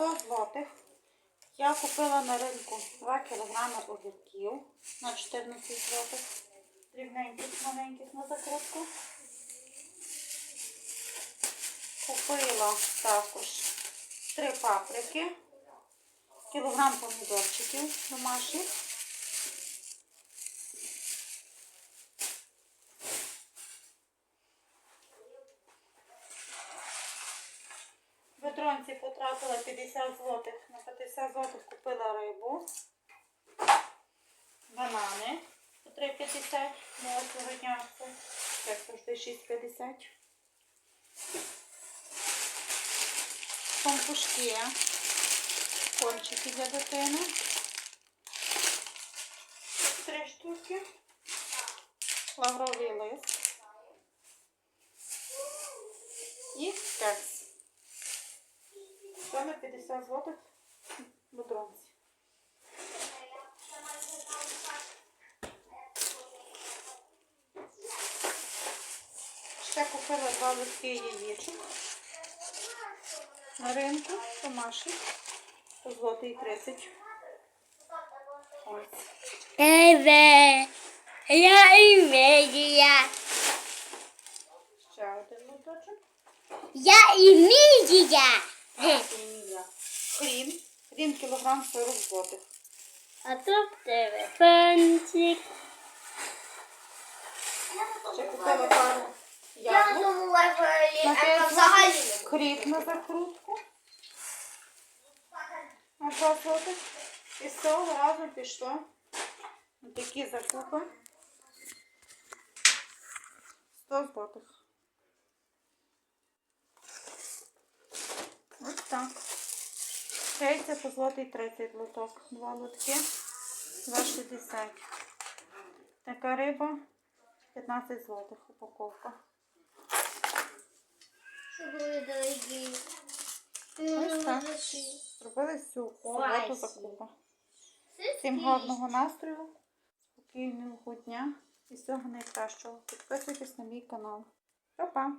100 злотих. Я купила на ринку 2 кг огірків на 14 злотих. Дрібненьких, маленьких на закрутку. Купила також 3 паприки, кілограм помідорчиків домашніх. В Петронці потратила 50 злотих. На 50 злотих купила рибу, банани по 3,50. Мова сьогодні це як завжди 6,50. Пампушки, пончики для дитини. Три штуки. Лавровий лист. І кекс. Саме 50 злотих в дронці. Ще купила два листки яєчок на ринку домашніх. Злотий 30. Ось. Evet. Я імедія. Ще один лоточок. Я імедія. Сім'я. Хрін. Хрін кілограм 40 злотих. А тут в тебе фантик. Ще купила пару Я яблук. думала, що На це 5 взагалі. злотих. На закрутку. На 2 злотих. І з цього разу пішло на такі закупи. 100 злотих. Так. Яйця по злотий 30 лоток. Два лотки. 2,60. Така риба 15 злотих упаковка. Дорогі. Ось так. Зробили всю суботу закупу. Всім гарного настрою, спокійного дня і всього найкращого. Підписуйтесь на мій канал. Па-па!